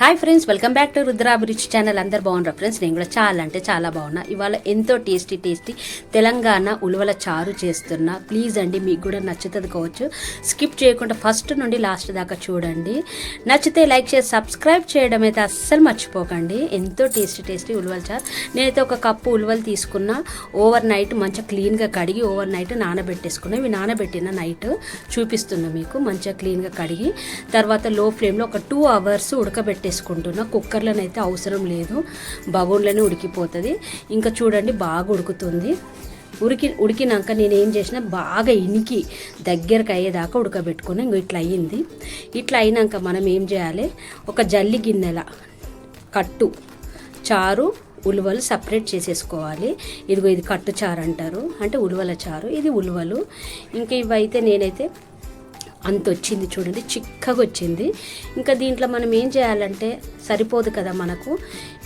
Hi friends welcome back to Rudrabhiruchi channel అందరు బాగున్నారు friends నేను కూడా చాలా అంటే చాలా బాగున్నా. ఇవాళ ఎంతో టేస్టీ టేస్టీ తెలంగాణ ఉలవల చారు చేస్తున్నా. ప్లీజ్ అండి మీకు కూడా నచ్చుతుంది కావచ్చు. స్కిప్ చేయకుండా ఫస్ట్ నుండి లాస్ట్ దాకా చూడండి. నచ్చితే లైక్ చేసి సబ్స్క్రైబ్ చేయడం అయితే అస్సలు మర్చిపోకండి. ఎంతో టేస్టీ టేస్టీ ఉలవల చారు. నేనైతే ఒక కప్పు ఉలవలు తీసుకున్నా. ఓవర్ నైట్ మంచిగా క్లీన్గా కడిగి ఓవర్ నైట్ నానబెట్టేసుకున్నా. ఇవి నానబెట్టిన నైట్ చూపిస్తున్నా మీకు. మంచిగా క్లీన్గా కడిగి తర్వాత లో ఫ్లేమ్లో ఒక టూ అవర్స్ ఉడకబెట్టేసుకుంటున్నా కుక్కర్లోనైతే అవసరం లేదు. బగోన్లోనే ఉడికిపోతుంది. ఇంకా చూడండి బాగా ఉడుకుతుంది. ఉడికి ఉడికినాక నేను ఏం చేసిన బాగా ఇనికి దగ్గరకు అయ్యేదాకా ఉడకబెట్టుకుని ఇంక ఇట్లా అయ్యింది. ఇట్లా అయినాక మనం ఏం చేయాలి? ఒక జల్లి గిన్నెల కట్టు చారు ఉలువలు సపరేట్ చేసేసుకోవాలి. ఇదిగో ఇది కట్టు చారు అంటారు. అంటే ఉలువల చారు ఇది ఉలువలు. ఇంకా ఇవైతే నేనైతే అంత వచ్చింది చూడండి చిక్కగా వచ్చింది ఇంకా దీంట్లో మనం ఏం చేయాలంటే సరిపోదు కదా మనకు.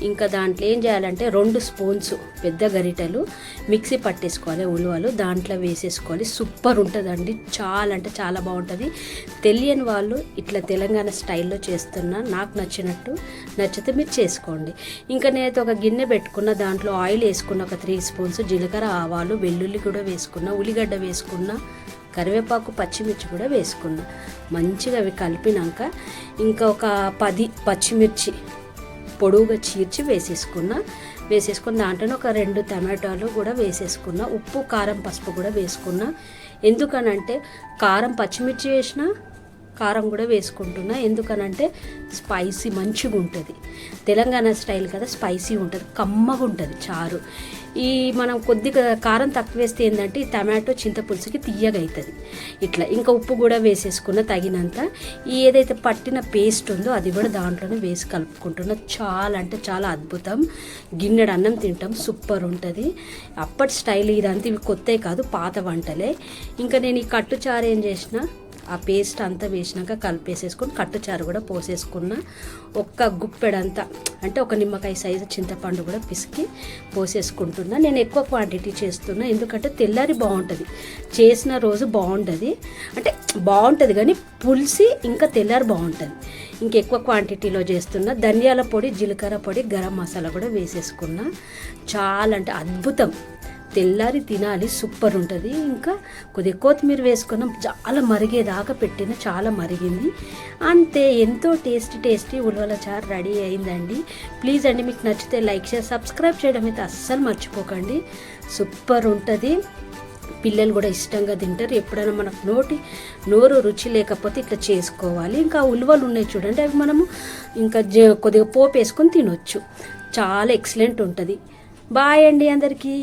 ఇంకా దాంట్లో ఏం చేయాలంటే రెండు స్పూన్స్ పెద్ద గరిటెలు మిక్సీ పట్టేసుకోవాలి ఉలువలు. దాంట్లో వేసేసుకోవాలి. సూపర్ ఉంటుందండి. చాలా అంటే చాలా బాగుంటుంది. తెలియని వాళ్ళు ఇట్లా తెలంగాణ స్టైల్లో చేస్తున్నా నాకు నచ్చినట్టు నచ్చితే మీరు చేసుకోండి. ఇంకా నేనైతే ఒక గిన్నె పెట్టుకున్న దాంట్లో ఆయిల్ వేసుకున్న ఒక త్రీ స్పూన్స్ జీలకర్ర ఆవాలు వెల్లుల్లి కూడా వేసుకున్న ఉల్లిగడ్డ వేసుకున్న కరివేపాకు పచ్చిమిర్చి కూడా వేసుకున్నా. మంచిగా అవి కలిపినాక ఇంకా ఒక పది పచ్చిమిర్చి పొడువుగా చీర్చి వేసేసుకున్నా. వేసేసుకున్న దాంట్లోనే ఒక రెండు టమాటాలు కూడా వేసేసుకున్నా. ఉప్పు కారం పసుపు కూడా వేసుకున్నా. ఎందుకనంటే కారం పచ్చిమిర్చి వేసినా కారం కూడా వేసుకుంటున్నా. ఎందుకనంటే స్పైసీ మంచిగా ఉంటుంది తెలంగాణ స్టైల్ కదా స్పైసీ ఉంటుంది కమ్మగా ఉంటుంది చారు. ఈ మనం కొద్దిగా కారం తక్కువ వేస్తే ఏంటంటే ఈ టమాటో చింతపులుసుకి తీయగా అవుతుంది ఇట్లా ఇంకా ఉప్పు కూడా వేసేసుకున్న తగినంత ఈ ఏదైతే పట్టిన పేస్ట్ ఉందో అది కూడా దాంట్లోనే వేసి కలుపుకుంటున్న. చాలా అంటే చాలా అద్భుతం. గిన్నెడు అన్నం తింటాం సూపర్ ఉంటుంది. అప్పటి స్టైల్ ఇదంతా ఇవి కొత్త కాదు పాత వంటలే. ఇంకా నేను ఈ కట్టుచారు ఏం చేసిన ఆ పేస్ట్ అంతా వేసినాక కలిపేసేసుకొని కట్టుచారు కూడా పోసేసుకున్న ఒక్క గుప్పెడంతా అంటే ఒక నిమ్మకాయ సైజు చింతపండు కూడా పిసికి పోసేసుకుంటున్నా. నేను ఎక్కువ క్వాంటిటీ చేస్తున్నా ఎందుకంటే తెల్లారి బాగుంటుంది. చేసిన రోజు బాగుంటుంది అంటే బాగుంటుంది కానీ పులిసి ఇంకా తెల్లారి బాగుంటుంది. ఇంకెక్కువ క్వాంటిటీలో చేస్తున్నా. ధనియాల పొడి జీలకర్ర పొడి గరం మసాలా కూడా వేసేసుకున్నా. చాలా అంటే అద్భుతం. తెల్లారి తినాలి సూపర్ ఉంటుంది. ఇంకా కొద్దిగా కొత్తిమీర వేసుకున్నాం చాలా మరిగేదాకా పెట్టిన చాలా మరిగింది. అంతే ఎంతో టేస్టీ టేస్టీ ఉలవల చారు రెడీ అయిందండి. ప్లీజ్ అండి మీకు నచ్చితే లైక్ చేసి సబ్స్క్రైబ్ చేయడం అయితే అస్సలు మర్చిపోకండి. సూపర్ ఉంటుంది. పిల్లలు కూడా ఇష్టంగా తింటారు. ఎప్పుడైనా మనకు నోటి నోరు రుచి లేకపోతే ఇట్లా చేసుకోవాలి. ఇంకా ఉలువలు ఉన్నాయి చూడండి అవి మనము ఇంకా కొద్దిగా పోపు వేసుకొని తినొచ్చు. చాలా ఎక్సలెంట్ ఉంటుంది. బాయ్ అండి అందరికీ.